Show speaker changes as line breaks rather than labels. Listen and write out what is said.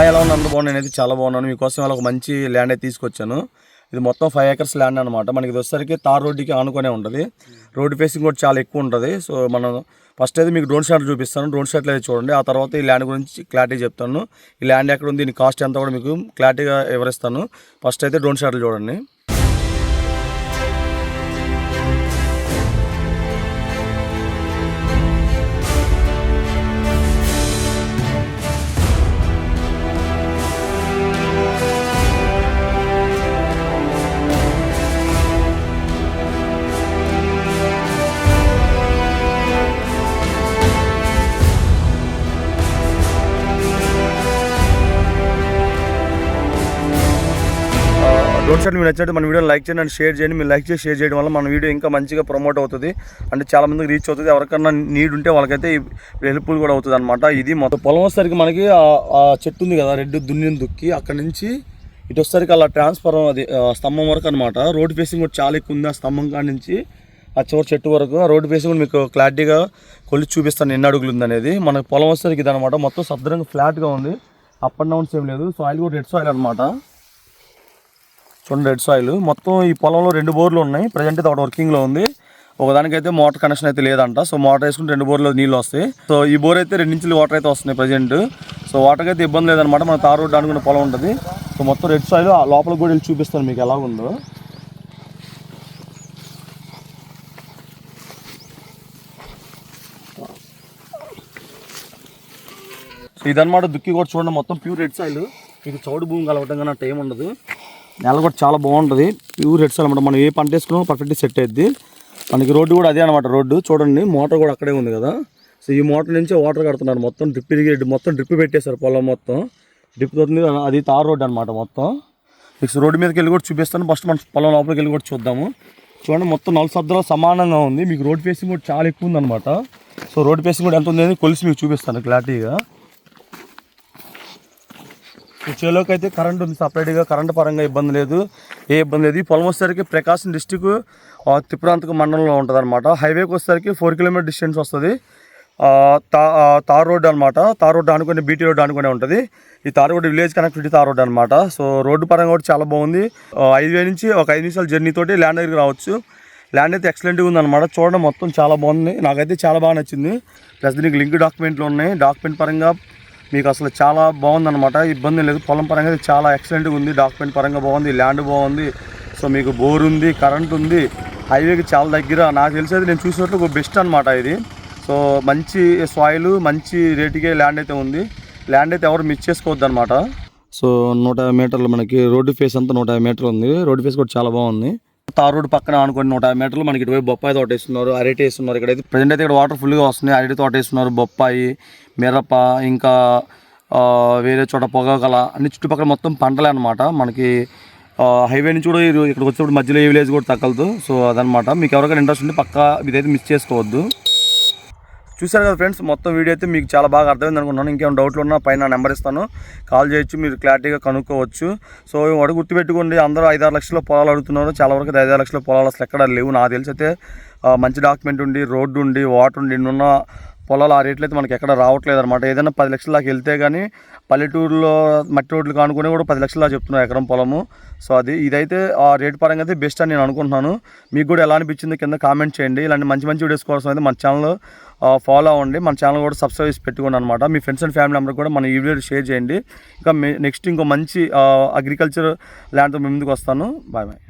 ఎలా ఉన్నాను అందరూ బాగున్నాను చాలా బాగున్నాను. మీకోసం వాళ్ళకి ఒక మంచి ల్యాండ్ అయితే తీసుకొచ్చాను. ఇది మొత్తం ఫైవ్ ఏకర్స్ ల్యాండ్ అనమాట మనకి ఇది వచ్చేసరికి తార్ రోడ్డుకి ఆనుకునే ఉంటుంది. రోడ్డు ఫేసింగ్ కూడా చాలా ఎక్కువ ఉంటుంది. సో మనం ఫస్ట్ అయితే మీకు డ్రోన్ షాట్ చూపిస్తాను. డ్రోన్ షాట్లు అయితే చూడండి. ఆ తర్వాత ఈ ల్యాండ్ గురించి క్లారిటీ చెప్తాను. ఈ ల్యాండ్ ఎక్కడ ఉంది? దీని కాస్ట్ ఎంత కూడా మీకు క్లారిటీగా వివరిస్తాను. ఫస్ట్ అయితే డ్రోన్ షాట్లు చూడండి. రోడ్ షాట్ మీరు నచ్చినట్టు మన వీడియో లైక్ చేయండి అండ్ షేర్ చేయండి. మీరు లైక్ చేసి షేర్ చేయడం వల్ల మన వీడియో ఇంకా మంచిగా ప్రమోట్ అవుతుంది. అంటే చాలా మందికి రీచ్ అవుతుంది. ఎవరికన్నా నీడ్ ఉంటే వాళ్ళకైతే హెల్ప్ఫుల్ కూడా అవుతుంది అనమాట ఇది మొత్తం పొలం వచ్చేసరికి మనకి ఆ- చెట్టు ఉంది కదా రెడ్ దున్ని దుక్కి అక్కడ నుంచి ఇటు వచ్చేసరికి అలా ట్రాన్స్ఫర్ అది స్తంభం వరకు అనమాట రోడ్ ఫేసింగ్ కూడా చాలా ఎక్కువ ఉంది ఆ స్తంభం కాడ నుంచి ఆ చివరి చెట్టు వరకు. ఆ రోడ్ ఫేసింగ్ కూడా మీకు క్లారిటీగా కొలిచి చూపిస్తాను ఎన్ని అడుగులు ఉందనేది అనేది. మన పొలం వచ్చేసరికి ఇది అనమాట మొత్తం సబ్దరంగా ఫ్లాట్గా ఉంది. అప్ అండ్ డౌన్స్ ఏం లేదు. సాయిల్ కూడా రెడ్ సాయిల్ అనమాట చూడండి రెడ్ సాయిల్ మొత్తం ఈ పొలంలో రెండు బోర్లు ఉన్నాయి. ప్రజెంట్ అయితే ఒకటి వర్కింగ్లో ఉంది. ఒకదానికైతే మోటార్ కనెక్షన్ అయితే లేదంట. సో మోటార్ వేసుకుంటే రెండు బోర్లో నీళ్ళు వస్తాయి. సో ఈ బోర్ అయితే రెండించులు వాటర్ అయితే వస్తున్నాయి ప్రజెంట్ సో వాటర్కి అయితే ఇబ్బంది లేదనమాట మన తారు రోడ్డు అనుకున్న పొలం ఉంటుంది. సో మొత్తం రెడ్ సాయిల్ ఆ లోపల కూడా వెళ్ళి చూపిస్తాను మీకు ఎలా ఉందో. సో ఇదన్నమాట దుక్కి కూడా చూడండి మొత్తం ప్యూర్ రెడ్ సాయిల్ మీకు చౌడు భూమి కలవటం కానీ టైం ఉండదు. నేల కూడా చాలా బాగుంటుంది. ప్యూర్ హెడ్స్ అనమాట మనం ఏ పంట వేసుకున్నా పర్ఫెక్ట్గా సెట్ అయ్యిద్ది మనకి రోడ్డు కూడా అదే అనమాట రోడ్డు. చూడండి మోటార్ కూడా అక్కడే ఉంది కదా. సో ఈ మోటార్ నుంచి వాటర్ కడుతున్నారు మొత్తం. డ్రిప్ ఇరిగేట్ మొత్తం డ్రిప్ పెట్టేశారు పొలం మొత్తం. డ్రిప్ తోటి అది తార్ రోడ్ అనమాట మొత్తం. మీకు రోడ్డు మీదకి వెళ్ళి కూడా చూపిస్తాను. ఫస్ట్ మన పొలం లోపలికి వెళ్ళి కూడా చూద్దాము. చూడండి మొత్తం నలుగు సబ్దలో సమానంగా ఉంది. మీకు రోడ్ ఫేసింగ్ కూడా చాలా ఎక్కువ ఉందన్నమాట. సో రోడ్ ఫేసింగ్ కూడా ఎంత ఉంది అనేది కొలిసి మీకు చూపిస్తాను క్లారిటీగా. ఈ చేలోకి అయితే కరెంట్ ఉంది. సపరేట్గా కరెంట్ పరంగా ఇబ్బంది లేదు. ఏ ఇబ్బంది లేదు. ఈ పొలం వచ్చేసరికి ప్రకాశం డిస్టిక్ తిప్పురాంతక మండలంలో ఉంటుంది అనమాట హైవేకి వచ్చేసరికి ఫోర్ కిలోమీటర్ డిస్టెన్స్ వస్తుంది. తా తార్ రోడ్ అనమాట తార్ రోడ్ అనుకునే బీటీ రోడ్ అనుకునే ఉంటుంది. ఈ tar road village connectivity tar road అనమాట సో రోడ్డు పరంగా కూడా చాలా బాగుంది. ఐదు వేల నుంచి ఒక ఐదు నిమిషాల జర్నీ తోటి ల్యాండ్ దగ్గరికి రావచ్చు. ల్యాండ్ అయితే ఎక్సలెంట్గా ఉందన్నమాట. చూడడం మొత్తం చాలా బాగుంది. నాకైతే చాలా బాగా నచ్చింది. ప్లస్ దీనికి లింక్ డాక్యుమెంట్లు ఉన్నాయి. డాక్యుమెంట్ పరంగా మీకు అసలు చాలా బాగుందన్నమాట. ఇబ్బంది లేదు. పొలం పరంగా అయితే చాలా ఎక్సలెంట్గా ఉంది. డాక్యుమెంట్ పరంగా బాగుంది. ల్యాండ్ బాగుంది. సో మీకు బోర్ ఉంది కరెంట్ ఉంది. హైవేకి చాలా దగ్గర. నాకు తెలిసేది నేను చూసినట్లు ఒక బెస్ట్ అనమాట ఇది. సో మంచి సాయిల్ మంచి రేటుకే ల్యాండ్ అయితే ఉంది. ల్యాండ్ అయితే ఎవరు మిస్ చేసుకోవద్దు అనమాట సో నూట మీటర్లు మనకి రోడ్డు ఫేస్ అంతా నూట మీటర్లు ఉంది. రోడ్డు ఫేస్ కూడా చాలా బాగుంది. తార్ రోడ్ పక్కన అనుకోండి నూట యాభై మీటర్లు మనకి ఇటువైపు బొప్పాయి తోట వేస్తున్నారు అరటి వేస్తున్నారు ఇక్కడైతే. ప్రజెంట్ అయితే ఇక్కడ వాటర్ ఫుల్గా వస్తున్నాయి. అరటి తోట వేస్తున్నారు బొప్పాయి మిరప ఇంకా వేరే చోట పొగగల అన్ని చుట్టుపక్కల మొత్తం పంటలే అనమాట మనకి హైవే నుంచి కూడా ఇక్కడికి వచ్చినప్పుడు మధ్యలో ఏ విలేజ్ కూడా తగ్గలదు సో అదనమాట మీకు ఎవరికైనా ఇంట్రెస్ట్ ఉంటే పక్కా ఇదైతే మిస్ చేసుకోవద్దు. చూసారు కదా ఫ్రెండ్స్ మొత్తం వీడియో అయితే మీకు చాలా బాగా అర్థమైంది అనుకున్నాను ఇంకేమైనా డౌట్లు ఉన్నా పైన నెంబర్ ఇస్తాను. కాల్ చేయొచ్చు మీరు క్లారిటీగా కనుక్కోవచ్చు. సో వాడు గుర్తుపెట్టుకోండి అందరూ ఐదారు లక్షల పొలాలు అడుగుతున్నారు. చాలా వరకు అయితే ఐదారు లక్షల పొలాలు అసలు ఎక్కడ లేవు. నాకు తెలిసి అయితే మంచి డాక్యుమెంట్ ఉండి రోడ్డు ఉండి వాటర్ ఉండి ఇన్ని ఉన్న పొలాలు ఆ రేట్లు అయితే మనకి ఎక్కడ రావట్లేదు అనమాట ఏదైనా పది లక్షల దాకా వెళ్తే కానీ పల్లెటూరులో మట్టి రోడ్లు కానుకొని కూడా పది లక్షల దాకా చెప్తున్నారు ఎకరం పొలము. సో అది ఇదైతే ఆ రేట్ పరంగా అయితే బెస్ట్ అని నేను అనుకుంటున్నాను. మీకు కూడా ఎలా అనిపించింది కింద కామెంట్ చేయండి. ఇలాంటి మంచి మంచి వీడియోస్ కోసం అయితే మన ఛానల్ ఫాలో అవ్వండి. మన ఛానల్ కూడా సబ్స్క్రైబ్ చేసి పెట్టుకోండి అనమాట మీ ఫ్రెండ్స్ అండ్ ఫ్యామిలీ మెంబర్ కూడా మన ఈ వీడియో షేర్ చేయండి. ఇంకా నెక్స్ట్ ఇంకో మంచి అగ్రికల్చర్ ల్యాండ్తో ముందుకు వస్తాను. Bye bye.